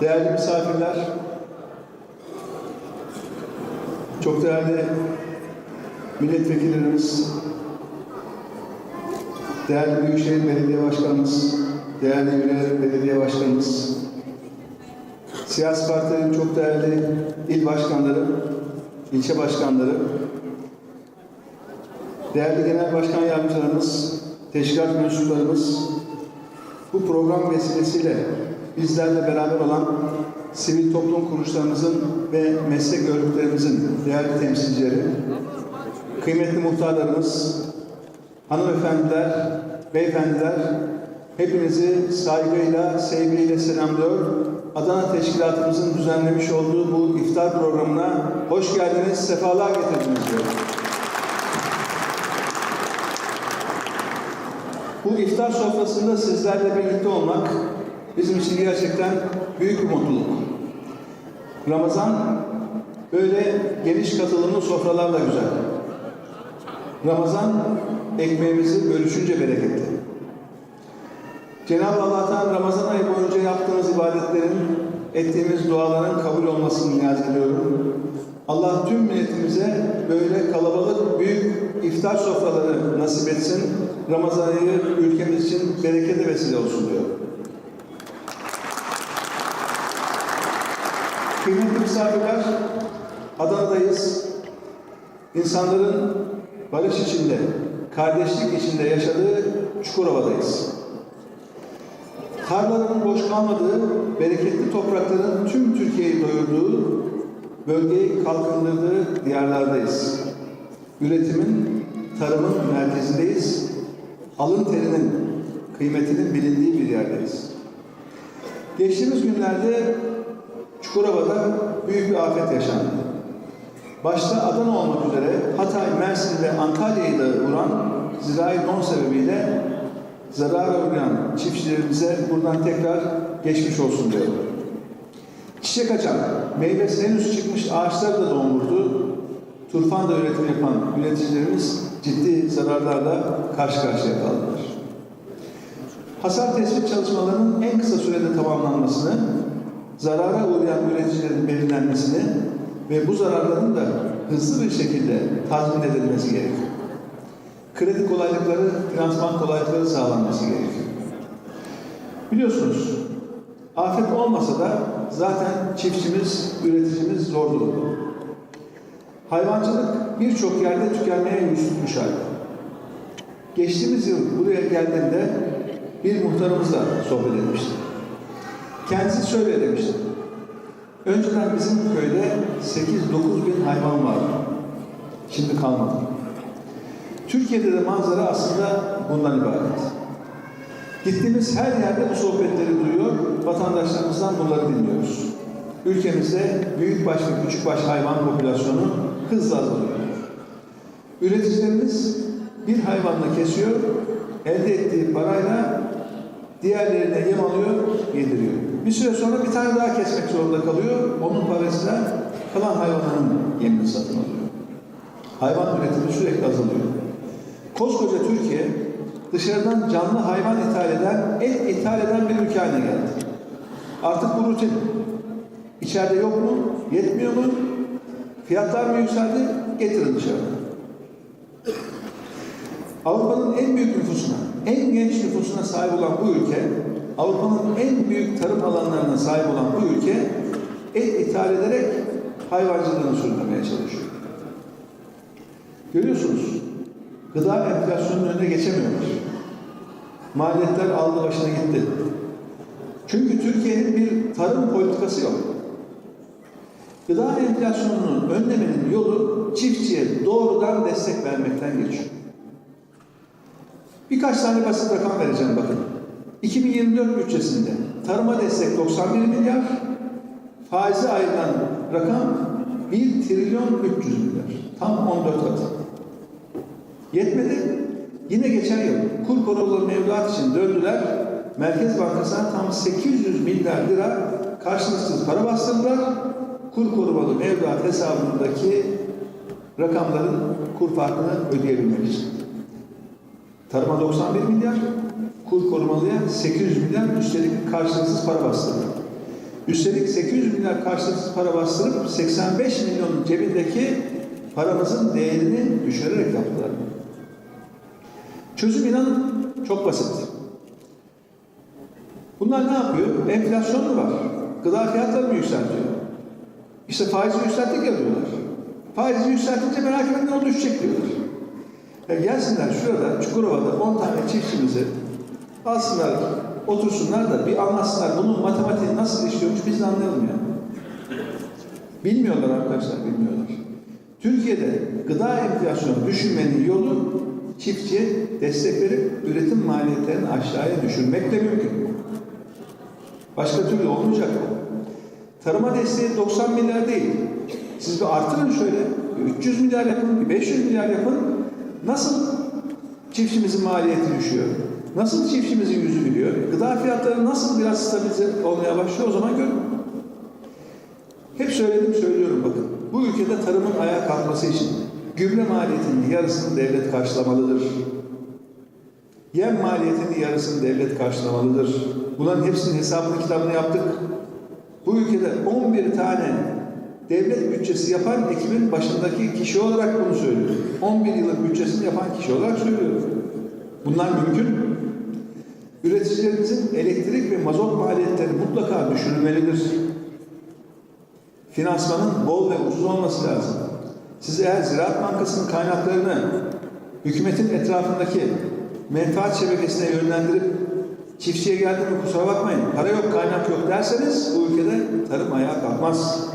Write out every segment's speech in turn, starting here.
değerli misafirler, çok değerli milletvekillerimiz, değerli Büyükşehir Belediye Başkanımız, değerli Ünlü Belediye Başkanımız, siyasi partilerin çok değerli il başkanları, ilçe başkanları, değerli genel başkan yardımcılarımız, teşkilat mensuplarımız, bu program vesilesiyle bizlerle beraber olan sivil toplum kuruluşlarımızın ve meslek örgütlerimizin değerli temsilcileri, kıymetli muhtarlarımız, hanımefendiler, beyefendiler, hepinizi saygıyla, sevgiyle selamlıyor. Adana Teşkilatımızın düzenlemiş olduğu bu iftar programına hoş geldiniz, sefalar getirdiniz diyorum. Bu iftar sofrasında sizlerle birlikte olmak bizim için gerçekten büyük bir mutluluk. Ramazan böyle geniş katılımlı sofralarla güzel. Ramazan ekmeğimizi bölüşünce bereketli. Cenab-ı Allah'tan Ramazan ayı boyunca yaptığımız ibadetlerin, ettiğimiz duaların kabul olmasını niyaz ediyorum. Allah tüm milletimize böyle kalabalık, büyük iftar sofraları nasip etsin. Ramazan ayı ülkemiz için berekete vesile olsun diyor. Kıymetli misafirler, Adana'dayız. İnsanların barış içinde, kardeşlik içinde yaşadığı Çukurova'dayız. Tarlaların boş kalmadığı, bereketli toprakların tüm Türkiye'yi doyurduğu, bölgeyi kalkındırdığı diyarlardayız. Üretimin, tarımın merkezindeyiz. Alın terinin, kıymetinin bilindiği bir yerdeyiz. Geçtiğimiz günlerde Çukurova'da büyük bir afet yaşandı. Başta Adana olmak üzere Hatay, Mersin ve Antalya'yı da vuran zirai don sebebiyle zarara uğrayan çiftçilerimize buradan tekrar geçmiş olsun diyorum. Çiçek açan, meyvesi henüz çıkmış ağaçlar da don vurdu. Turfan da üretim yapan üreticilerimiz ciddi zararlarla karşı karşıya kaldılar. Hasar tespit çalışmalarının en kısa sürede tamamlanmasını, zarara uğrayan üreticilerin belirlenmesini ve bu zararların da hızlı bir şekilde tazmin edilmesi gerekiyor. Kredi kolaylıkları, finansman kolaylıkları sağlanması gerekiyor. Biliyorsunuz, afet olmasa da zaten çiftçimiz, üreticimiz zor durumda. Hayvancılık birçok yerde tükenmeye yüz tutmuş halde. Geçtiğimiz yıl buraya geldiğimde bir muhtarımızla sohbet etmiştim. Kendisi şöyle demişti. Önceden bizim köyde 8-9 bin hayvan vardı. Şimdi kalmadı. Türkiye'de de manzara aslında bundan ibaret. Gittiğimiz her yerde bu sohbetleri duyuyor, vatandaşlarımızdan bunları dinliyoruz. Ülkemizde büyükbaş ve küçükbaş hayvan popülasyonu hızla azalıyor. Üreticilerimiz bir hayvanla kesiyor, elde ettiği parayla diğerlerine yem alıyor, yediriyor. Bir süre sonra bir tane daha kesmek zorunda kalıyor, onun parasıyla kalan hayvanların yemini satın alıyor. Hayvan üretimi sürekli azalıyor. Koskoca Türkiye dışarıdan canlı hayvan ithal eden, et ithal eden bir ülke haline geldi. Artık bu rutin. İçeride yok mu? Yetmiyor mu? Fiyatlar mı yükseldi? Getirin dışarıdan. Avrupa'nın en büyük nüfusuna, en genç nüfusuna sahip olan bu ülke, Avrupa'nın en büyük tarım alanlarına sahip olan bu ülke, et ithal ederek hayvancılığını sürdürmeye çalışıyor. Görüyorsunuz, gıda enflasyonunun önüne geçemiyorlar. Maliyetler aldı başına gitti. Çünkü Türkiye'nin bir tarım politikası yok. Gıda enflasyonunun önlemenin yolu çiftçiye doğrudan destek vermekten geçiyor. Birkaç tane basit rakam vereceğim bakın. 2024 bütçesinde tarıma destek 91 milyar, faize ayrılan rakam 1 trilyon 300 milyar. Tam 14 katı. Yetmedi. Yine geçen yıl kur korumalı mevduat için döndüler. Merkez Bankası'na tam 800 milyar lira karşılıksız para bastırdılar. Kur korumalı mevduat hesabındaki rakamların kur farkını ödeyebilmek için. Tarıma 91 milyar, kur korumalıya 800 milyar üstelik karşılıksız para bastırdı. Üstelik 800 milyar karşılıksız para bastırıp 85 milyonun cebindeki paramızın değerini düşürerek yaptılar. Çözüm inanın çok basit. Bunlar ne yapıyor? Enflasyon mu var? Gıda fiyatlarını yükseltiyor. İşte faizi yükselttik ya diyorlar. Faizi yükseltince merak etmeyin o düşecek diyorlar. Ya gelsinler şurada Çukurova'da 10 tane çiftçimizi alsınlar, otursunlar da bir anlatsınlar bunun matematiği nasıl işliyormuş biz de anlayalım ya. Bilmiyorlar arkadaşlar, bilmiyorlar. Türkiye'de gıda enflasyonu düşürmenin yolu çiftçiye destek verip üretim maliyetlerini aşağıya düşürmekle mümkün. Başka türlü olmayacak. Tarıma desteği 90 milyar değil. Siz bir artırın şöyle. bir 300 milyar yapın, bir 500 milyar yapın. Nasıl çiftçimizin maliyeti düşüyor? Nasıl çiftçimizin yüzü biliyor? Gıda fiyatları nasıl biraz stabilize olmaya başlıyor o zaman görün. Hep söyledim söylüyorum bakın. Bu ülkede tarımın ayağa kalkması için gübre maliyetinin yarısını devlet karşılamalıdır. Yem maliyetinin yarısını devlet karşılamalıdır. Bunların hepsinin hesabını kitabını yaptık. Bu ülkede 11 tane devlet bütçesi yapan ekibin başındaki kişi olarak bunu söylüyorum. 11 yılın bütçesini yapan kişi olarak söylüyorum. Bunlar mümkün. Üreticilerimizin elektrik ve mazot maliyetleri mutlaka düşürülmelidir. Finansmanın bol ve ucuz olması lazım. Siz eğer Ziraat Bankası'nın kaynaklarını hükümetin etrafındaki menfaat şebekesine yönlendirip çiftçiye geldi mi kusura bakmayın para yok kaynak yok derseniz bu ülkede tarım ayağa kalkmaz.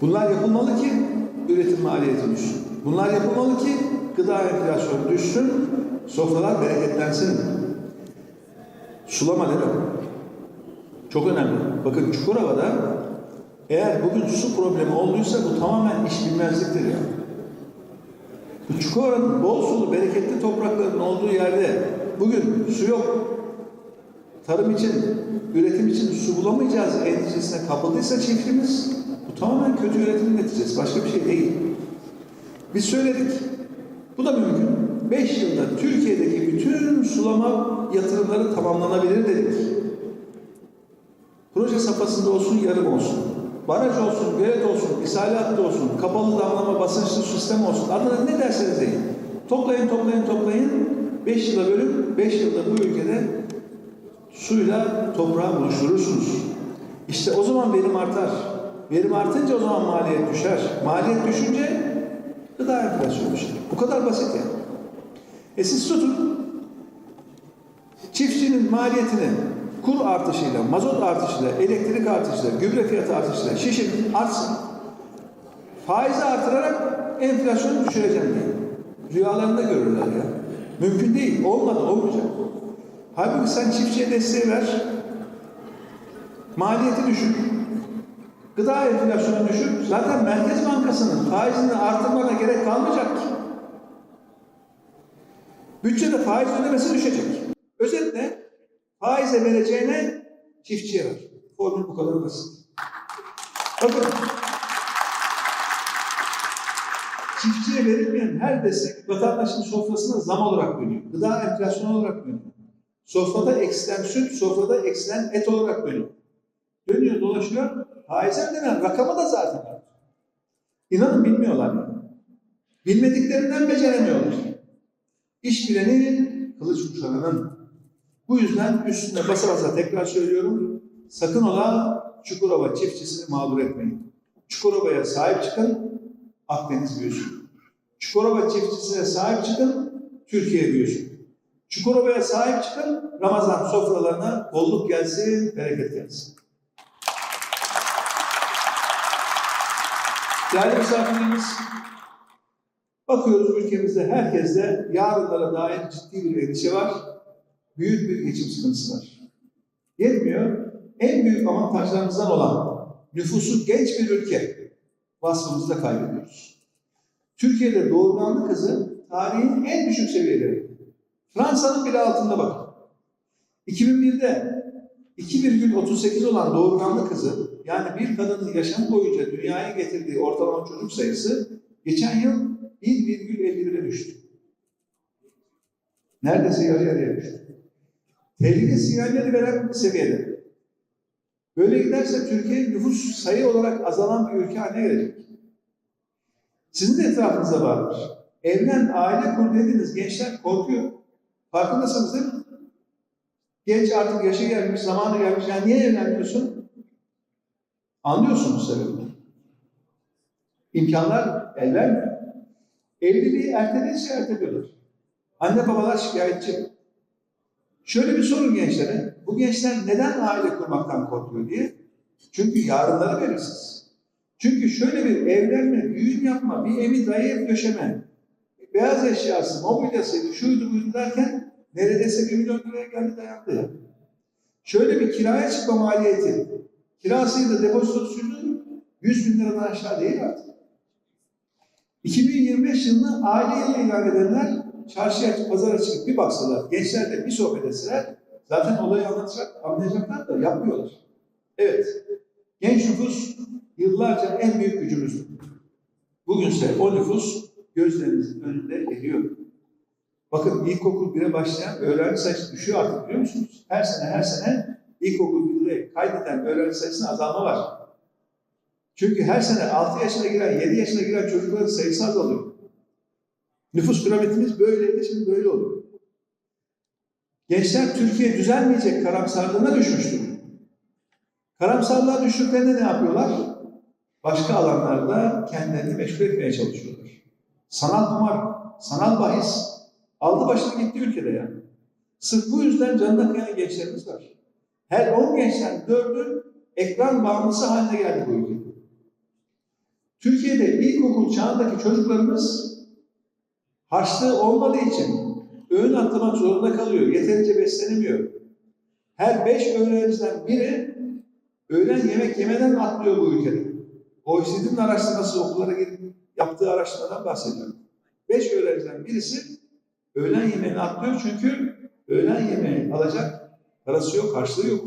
Bunlar yapılmalı ki üretim maliyeti düşsün. Bunlar yapılmalı ki gıda enflasyonu düşsün, sofralar bereketlensin. Sulama değil mi? Çok önemli. Bakın Çukurova'da eğer bugün su problemi olduysa bu tamamen iş bilmezliktir ya. Bu Çukurova'nın bol sulu, bereketli toprakların olduğu yerde bugün su yok. Tarım için, üretim için su bulamayacağız endişesine kapıldıysa çiftçimiz bu tamamen kötü üretimin neticesi. Başka bir şey değil. Biz söyledik. Bu da mümkün. 5 yılda Türkiye'deki bütün sulama yatırımları tamamlanabilir dedik. Proje safhasında olsun, yarım olsun. Baraj olsun, gölet olsun, isalatlı olsun, kapalı damlama basınçlı sistem olsun. Adına ne derseniz deyin. Toplayın, toplayın, toplayın. 5 yıla bölüp 5 yılda bu ülkede suyla toprağı buluşturursunuz. İşte o zaman verim artar. Verim artınca o zaman maliyet düşer. Maliyet düşünce gıda enflasyonu düşer. Bu kadar basit yani. E siz tutun. Çiftçinin maliyetini kur artışıyla, mazot artışıyla, elektrik artışıyla, gübre fiyatı artışıyla şişin artsın. Faizi artırarak enflasyonu düşüreceğim diye. Rüyalarında görürler ya. Mümkün değil. Olmadı, olmayacak. Halbuki sen çiftçiye desteği ver. Maliyeti düşür. Gıda enflasyonu düşür. Zaten Merkez Bankası'nın faizini artırmana gerek kalmayacak ki. Bütçede faiz ödemesi düşecek. Özetle faize vereceğine çiftçiye ver. Formül bu kadar basit. Bakın çiftçiye verilmeyen her destek vatandaşın sofrasına zam olarak dönüyor. Gıda enflasyonu olarak dönüyor. Sofrada eksilen süt, sofrada eksilen et olarak dönüyor. Dönüyor, dolaşıyor. Faize ödenen rakamı da zaten. İnanın bilmiyorlar. Bilmediklerinden beceremiyorlar. İş bileni kılıç kuşananın. Bu yüzden üstüne basa basa tekrar söylüyorum. Sakın ola Çukurova çiftçisini mağdur etmeyin. Çukurova'ya sahip çıkın, Akdeniz büyüsün. Çukurova çiftçisine sahip çıkın, Türkiye büyüsün. Çukurova'ya sahip çıkın, Ramazan sofralarına bolluk gelsin, bereket gelsin. Değerli misafirlerimiz, bakıyoruz ülkemizde herkeste yarınlara dair ciddi bir endişe var. Büyük bir geçim sıkıntısı var. Yetmiyor, en büyük avantajlarımızdan olan nüfusu genç bir ülke vasfımızı da kaybediyoruz. Türkiye'de doğurganlık hızı tarihin en düşük seviyeleri. Fransa'nın bile altında bakın. 2001'de 2,38 olan doğurganlık hızı yani bir kadının yaşam boyunca dünyaya getirdiği ortalama çocuk sayısı geçen yıl 1,51'e düştü. Neredeyse yarı yarıya düştü. Tehlike sinyalleri veren seviyede. Böyle giderse Türkiye nüfus sayı olarak azalan bir ülke haline gelecek. Sizin de etrafınızda vardır. Evlen, aile kur dediğiniz gençler korkuyor. Farkındasınız değil mi? Genç artık yaşı gelmiş, zamanı gelmiş. Yani niye evlenmiyorsun? Anlıyorsunuz sebebini. İmkanlar el vermiyor. Evliliği erteleyince erteliyorlar. Anne babalar şikayetçi. Şöyle bir sorun gençlere. Bu gençler neden aile kurmaktan korkuyor diye. Çünkü yarınları belirsiz. Çünkü şöyle bir evlenme, düğün yapma, bir evi dayayıp döşeme, beyaz eşyası, mobilyasıydı, şuydu buydu derken neredeyse bir milyon liraya geldi dayandı ya. Şöyle bir kiraya çıkma maliyeti, kirasıydı, depozitosuydu, 100 bin liradan aşağı değil artık. 2025 yılını aileyle ilan edenler çarşıya, pazara çıkıp bir baksalar, gençlerle bir sohbet etseler zaten olayı anlatacak, anlayacaklar da yapmıyorlar. Evet, genç nüfus yıllarca en büyük gücümüzdü. Bugünse o nüfus gözlerimizin önünde eriyor. Bakın ilkokul 1'e başlayan öğrenci sayısı düşüyor artık biliyor musunuz? Her sene her sene ilkokul 1'e kaydeden öğrenci sayısında azalma var. Çünkü her sene 6 yaşına giren, 7 yaşına giren çocukların sayısı azalıyor. Nüfus piramitimiz böyleydi, şimdi böyle oluyor. Gençler Türkiye düzelmeyecek karamsarlığına düşmüştür. Karamsarlığa düştüklerinde ne yapıyorlar? Başka alanlarda kendilerini meşgul etmeye çalışıyorlar. Sanal kumar, sanal bahis aldı başını gitti ülkede yani. Sırf bu yüzden canına kıyan gençlerimiz var. Her 10 gençten 4'ü ekran bağımlısı haline geldi bu ülkede. Türkiye'de ilkokul çağındaki çocuklarımız harçlığı olmadığı için öğün atlamak zorunda kalıyor. Yeterince beslenemiyor. Her beş öğrenciden biri öğlen yemek yemeden atlıyor bu ülkede. OECD'nin araştırması okullara girip yaptığı araştırmadan bahsediyorum. Beş öğrenciden birisi öğlen yemeğini atlıyor çünkü öğlen yemeği alacak parası yok, karşılığı yok.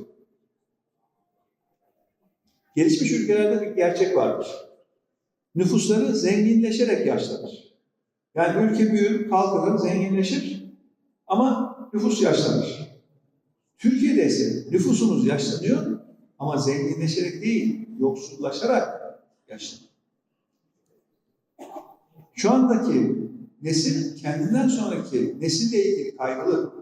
Gelişmiş ülkelerde bir gerçek vardır. Nüfusları zenginleşerek yaşlanır. Yani ülke büyür, kalkınır, zenginleşir ama nüfus yaşlanır. Türkiye'de ise nüfusumuz yaşlanıyor ama zenginleşerek değil, yoksullaşarak yaşlanır. Şu andaki nesil kendinden sonraki nesille ilgili kaygılı.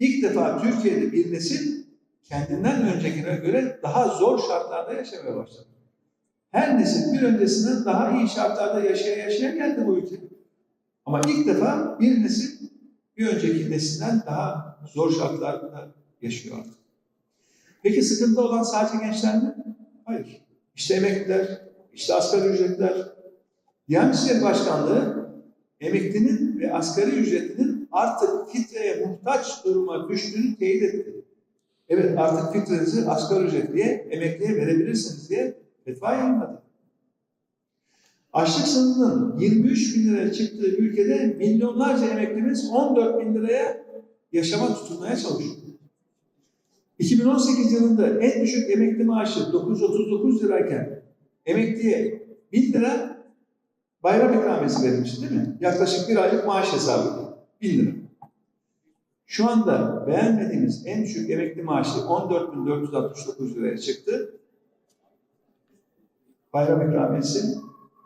İlk defa Türkiye'de bir nesil kendinden öncekine göre daha zor şartlarda yaşamaya başladı. Her nesil bir öncesinden daha iyi şartlarda yaşaya yaşaya geldi bu ülke. Ama ilk defa bir nesil bir önceki nesilden daha zor şartlarda yaşıyor artık. Peki sıkıntı olan sadece gençler mi? Hayır. İşte emekliler, işte asgari ücretler. Diyanet İşleri Başkanlığı emeklinin ve asgari ücretlinin artık fitreye muhtaç duruma düştüğünü teyit etti. Evet artık fitrenizi asgari ücretliye, emekliye verebilirsiniz diye fetva yayınladı. Açlık sınırının 23 bin liraya çıktığı ülkede milyonlarca emeklimiz 14 bin liraya yaşama tutunmaya çalışıyor. 2018 yılında en düşük emekli maaşı 939 lirayken emekliye 1000 lira bayram ikramesi verilmişti değil mi? Yaklaşık bir aylık maaş hesabı. 1000 lira. Şu anda beğenmediğimiz en düşük emekli maaşı 14.469 liraya çıktı. Bayram ikramiyesi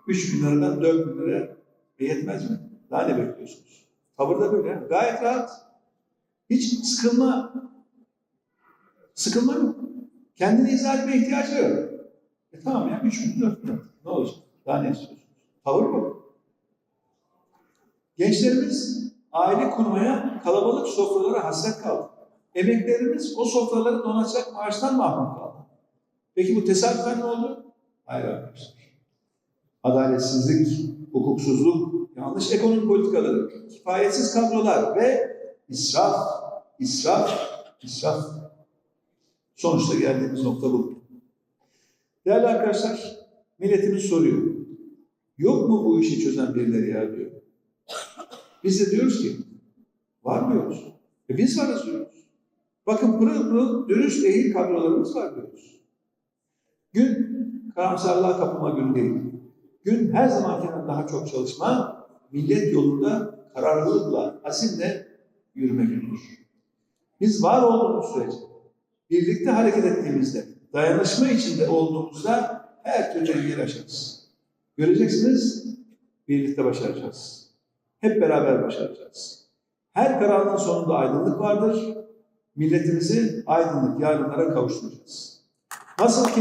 3 bin liradan 4 bin liraya e yetmez mi? Daha ne bekliyorsunuz? Tavır da böyle. Gayet rahat. Hiç sıkılma sıkılma yok. Kendini izah etmeye ihtiyacı yok. E tamam ya 3 bin 4 bin lira. Ne olacak? Daha ne istiyorsunuz? Tavır bu. Gençlerimiz aile kurmaya, kalabalık sofralara hasret kaldı. Emeklerimiz o sofraları donatacak maaştan mahrum kaldı. Peki bu tesadüfen ne oldu? Hayır arkadaşlar. Adaletsizlik, hukuksuzluk, yanlış ekonomi politikaları, kifayetsiz kadrolar ve israf, israf, israf. Sonuçta geldiğimiz nokta bu. Değerli arkadaşlar, milletimiz soruyor. Yok mu bu işi çözen birileri ya diyor. Biz de diyoruz ki, var diyoruz. E biz varız diyoruz. Bakın pırıl pırıl dürüst ehil kadrolarımız var diyoruz. Gün karamsarlığa kapılma günü değil. Gün her zamankinden daha çok çalışma, millet yolunda kararlılıkla, azimle yürüme günüdür. Biz var olduğumuz sürece, birlikte hareket ettiğimizde, dayanışma içinde olduğumuzda her türlü engel aşarız. Göreceksiniz, birlikte başaracağız. Hep beraber başaracağız. Her karanlığın sonunda aydınlık vardır. Milletimizi aydınlık yarınlara kavuşturacağız. Nasıl ki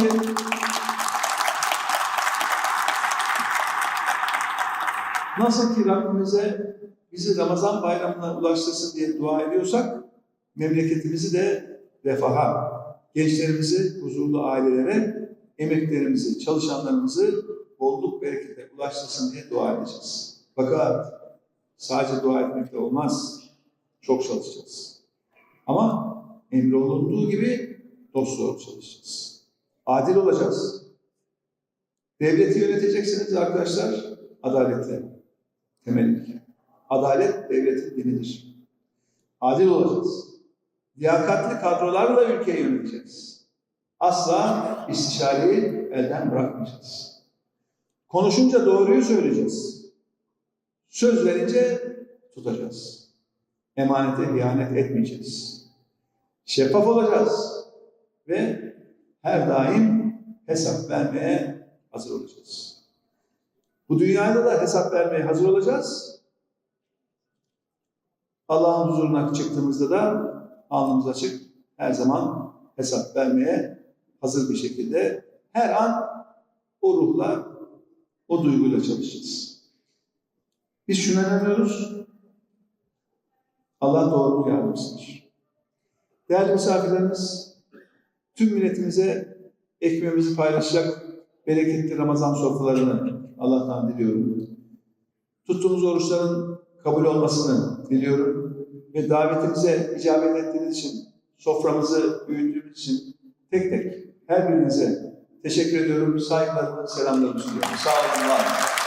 Nasıl ki Rabbimize bizi Ramazan bayramına ulaştırsın diye dua ediyorsak, memleketimizi de refaha, gençlerimizi huzurlu ailelere, emeklerimizi, çalışanlarımızı bolluk berekete ulaştırsın diye dua edeceğiz. Fakat sadece dua etmekle olmaz. Çok çalışacağız. Ama emrolunduğu gibi dosdoğru çalışacağız. Adil olacağız. Devleti yöneteceksiniz arkadaşlar adaletle. Temellik. Adalet devletin dinidir. Adil olacağız. Liyakatli kadrolarla ülkeyi yöneteceğiz. Asla istişareyi elden bırakmayacağız. Konuşunca doğruyu söyleyeceğiz. Söz verince tutacağız. Emanete ihanet etmeyeceğiz. Şeffaf olacağız. Ve her daim hesap vermeye hazır olacağız. Bu dünyada da hesap vermeye hazır olacağız. Allah'ın huzuruna çıktığımızda da alnımız açık her zaman hesap vermeye hazır bir şekilde her an o ruhla, o duyguyla çalışacağız. Biz şuna inanıyoruz. Allah doğru yardımcısıdır. Değerli misafirlerimiz, tüm milletimize ekmeğimizi paylaşacak bereketli Ramazan sofralarını Allah'tan diliyorum. Tuttuğumuz oruçların kabul olmasını diliyorum. Ve davetimize icabet ettiğiniz için, soframızı büyüttüğünüz için tek tek her birinize teşekkür ediyorum. Saygılarımı, selamlarımı sunuyorum. Sağ olun, var olun.